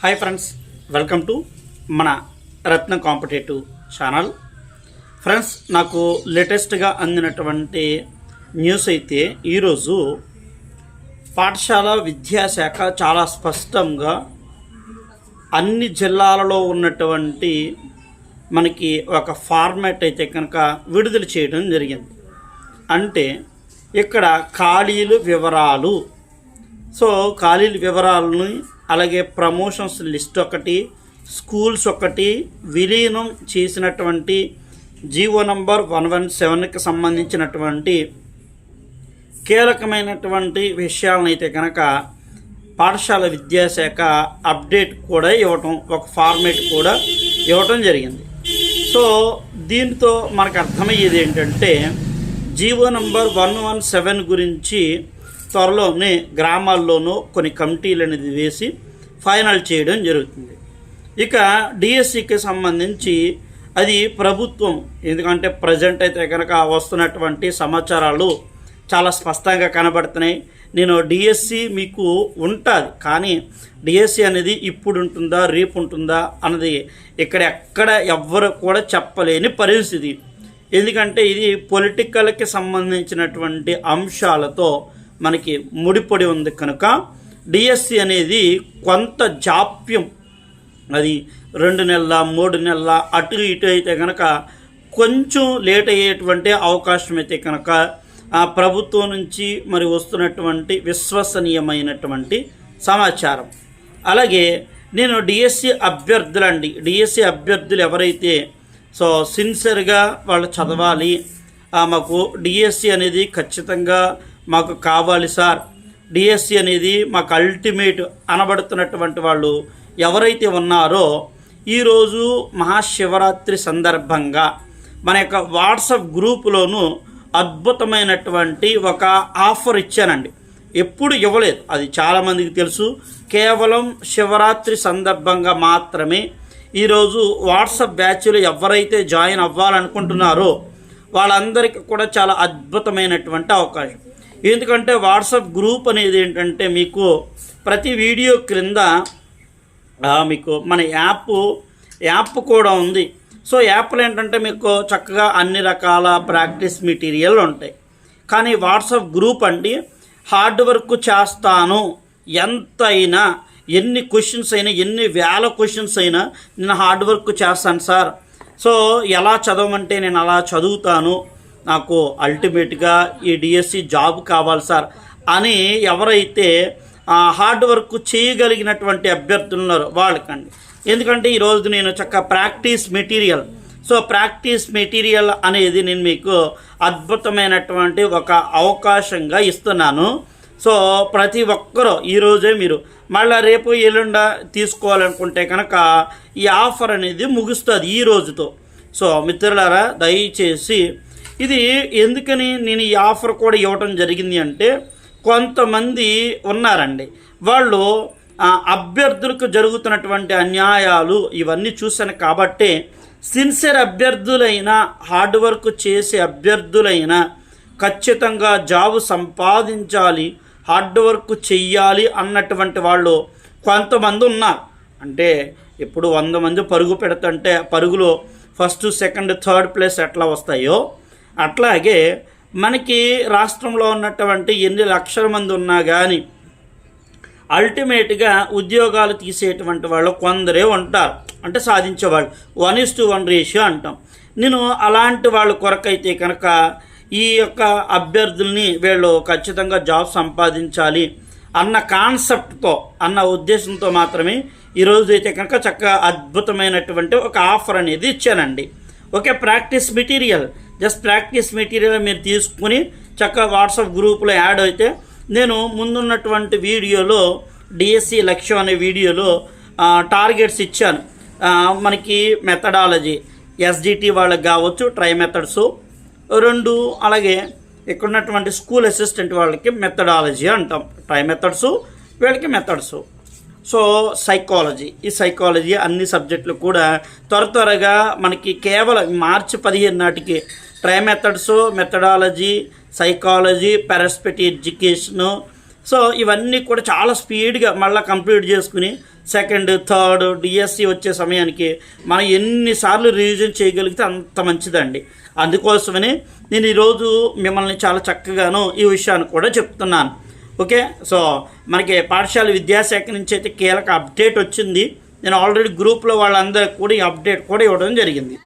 Hi friends welcome to మన రత్న competitive channel. Friends నాకు లేటెస్ట్గా అందినటువంటి న్యూస్ అయితే ఈరోజు పాఠశాల విద్యాశాఖ చాలా స్పష్టంగా అన్ని జిల్లాలలో ఉన్నటువంటి మనకి ఒక ఫార్మాట్ అయితే కనుక విడుదల చేయడం జరిగింది. అంటే ఇక్కడ ఖాళీలు వివరాలు సో ఖాళీల వివరాలని అలాగే ప్రమోషన్స్ లిస్ట్ ఒకటి స్కూల్స్ ఒకటి విలీనం చేసినటువంటి జీవో నంబర్ వన్ వన్ సెవెన్కి సంబంధించినటువంటి కీలకమైనటువంటి విషయాలను అయితే కనుక పాఠశాల విద్యాశాఖ అప్డేట్ కూడా ఇవ్వటం ఒక ఫార్మేట్ కూడా ఇవ్వటం జరిగింది. సో దీంతో మనకు అర్థమయ్యేది ఏంటంటే G O number one one seven గురించి త్వరలోనే గ్రామాల్లోనూ కొన్ని కమిటీలు అనేది వేసి ఫైనల్ చేయడం జరుగుతుంది. ఇక డిఎస్సికి సంబంధించి అది ప్రభుత్వం ఎందుకంటే ప్రజెంట్ అయితే కనుక వస్తున్నటువంటి సమాచారాలు చాలా స్పష్టంగా కనబడుతున్నాయి. నేను డిఎస్సి మీకు ఉంటుంది కానీ డిఎస్సి అనేది ఇప్పుడు ఉంటుందా రేపు ఉంటుందా అన్నది ఇక్కడ ఎక్కడ ఎవ్వరు కూడా చెప్పలేని పరిస్థితి. ఎందుకంటే ఇది పొలిటికల్కి సంబంధించినటువంటి అంశాలతో మనకి ముడిపడి ఉంది కనుక డిఎస్సి అనేది కొంత జాప్యం. అది రెండు నెలల మూడు నెలల అటు ఇటు అయితే కనుక కొంచెం లేట్ అయ్యేటువంటి అవకాశం అయితే కనుక ఆ ప్రభుత్వం నుంచి మరి వస్తున్నటువంటి విశ్వసనీయమైనటువంటి సమాచారం. అలాగే నేను డిఎస్సి అభ్యర్థులండి. డిఎస్సి అభ్యర్థులు ఎవరైతే సో సిన్సియర్గా వాళ్ళు చదవాలి మాకు డిఎస్సి అనేది ఖచ్చితంగా మాకు కావాలి సార్. డిఎస్సి అనేది మాకు అల్టిమేట్ అనబడుతున్నటువంటి వాళ్ళు ఎవరైతే ఉన్నారో ఈరోజు మహాశివరాత్రి సందర్భంగా మన యొక్క వాట్సాప్ గ్రూపులోను అద్భుతమైనటువంటి ఒక ఆఫర్ ఇచ్చానండి. ఎప్పుడు ఇవ్వలేదు. అది చాలామందికి తెలుసు. కేవలం శివరాత్రి సందర్భంగా మాత్రమే ఈరోజు వాట్సాప్ బ్యాచ్లో ఎవరైతే జాయిన్ అవ్వాలనుకుంటున్నారో వాళ్ళందరికీ కూడా చాలా అద్భుతమైనటువంటి అవకాశం. ఎందుకంటే వాట్సాప్ గ్రూప్ అనేది ఏంటంటే మీకు ప్రతి వీడియో క్రింద మీకు మన యాప్ యాప్ కూడా ఉంది. సో యాప్లో ఏంటంటే మీకు చక్కగా అన్ని రకాల ప్రాక్టీస్ మెటీరియల్ ఉంటాయి. కానీ వాట్సాప్ గ్రూప్ అండి హార్డ్ వర్క్ చేస్తాను. ఎంతైనా ఎన్ని క్వశ్చన్స్ అయినా ఎన్ని వేల క్వశ్చన్స్ అయినా నేను హార్డ్ వర్క్ చేస్తాను సార్. సో ఎలా చదవమంటే నేను అలా చదువుతాను. నాకు అల్టిమేట్గా ఈ డిఎస్సి జాబ్ కావాలి సార్ అని ఎవరైతే హార్డ్ వర్క్ చేయగలిగినటువంటి అభ్యర్థులు ఉన్నారో వాళ్ళకండి. ఎందుకంటే ఈరోజు నేను చక్క practice material so practice material అనేది నేను మీకు అద్భుతమైనటువంటి ఒక అవకాశంగా ఇస్తున్నాను. సో ప్రతి ఒక్కరూ ఈరోజే మీరు మళ్ళీ రేపు ఎల్లుండ తీసుకోవాలనుకుంటే కనుక ఈ ఆఫర్ అనేది ముగుస్తుంది ఈ రోజుతో. సో మిత్రులారా దయచేసి ఇది ఎందుకని నేను ఈ ఆఫర్ కూడా ఇవ్వటం జరిగింది అంటే కొంతమంది ఉన్నారండి. వాళ్ళు అభ్యర్థులకు జరుగుతున్నటువంటి అన్యాయాలు ఇవన్నీ చూశాను కాబట్టే సిన్సియర్ అభ్యర్థులైన హార్డ్ వర్క్ చేసే అభ్యర్థులైన ఖచ్చితంగా జాబు సంపాదించాలి హార్డ్ వర్క్ చెయ్యాలి అన్నటువంటి వాళ్ళు కొంతమంది ఉన్నారు. అంటే ఇప్పుడు వంద మంది పరుగు పెడుతుంటే పరుగులో ఫస్ట్ సెకండ్ థర్డ్ ప్లేస్ ఎట్లా వస్తాయో అట్లాగే మనకి రాష్ట్రంలో ఉన్నటువంటి ఎన్ని లక్షల మంది ఉన్నా కానీ అల్టిమేట్గా ఉద్యోగాలు తీసేటువంటి వాళ్ళు కొందరే ఉంటారు. అంటే సాధించేవాళ్ళు. One is to one ratio అంటాం. నేను అలాంటి వాళ్ళ కొరకైతే కనుక ఈ యొక్క అభ్యర్థుల్ని వీళ్ళు ఖచ్చితంగా జాబ్ సంపాదించాలి అన్న కాన్సెప్ట్తో అన్న ఉద్దేశంతో మాత్రమే ఈరోజు అయితే కనుక చక్కగా అద్భుతమైనటువంటి ఒక ఆఫర్ అనేది ఇచ్చానండి. Okay practice material just practice material మీరు తీసుకుని చక్కగా వాట్సాప్ గ్రూప్లో యాడ్ అయితే నేను ముందున్నటువంటి వీడియోలో డిఎస్సి లక్ష్యం అనే వీడియోలో టార్గెట్స్ ఇచ్చాను. మనకి మెథడాలజీ ఎస్డిటి వాళ్ళకి కావచ్చు ట్రై మెథడ్స్ రెండు అలాగే ఇక్కడ ఉన్నటువంటి స్కూల్ అసిస్టెంట్ వాళ్ళకి మెథడాలజీ అంటాం. ట్రై మెథడ్స్ వీళ్ళకి మెథడ్స్ సో సైకాలజీ ఈ సైకాలజీ అన్ని సబ్జెక్టులు కూడా త్వర త్వరగా మనకి కేవలం మార్చి పదిహేను నాటికి ట్రై మెథడ్స్ మెథడాలజీ సైకాలజీ పారాస్పెటి ఎడ్యుకేషను సో ఇవన్నీ కూడా చాలా స్పీడ్గా మళ్ళీ కంప్లీట్ చేసుకుని సెకండ్ థర్డ్ డిఎస్సి వచ్చే సమయానికి మనం ఎన్నిసార్లు రివిజన్ చేయగలిగితే అంత మంచిదండి. అందుకోసమని నేను ఈరోజు మిమ్మల్ని చాలా చక్కగాను ఈ విషయాన్ని కూడా చెప్తున్నాను. ఓకే సో మనకి పాఠశాల విద్యాశాఖ నుంచి అయితే కీలక అప్డేట్ వచ్చింది. నేను ఆల్రెడీ గ్రూప్లో వాళ్ళందరికీ కూడా ఈ అప్డేట్ కూడా ఇవ్వడం జరిగింది.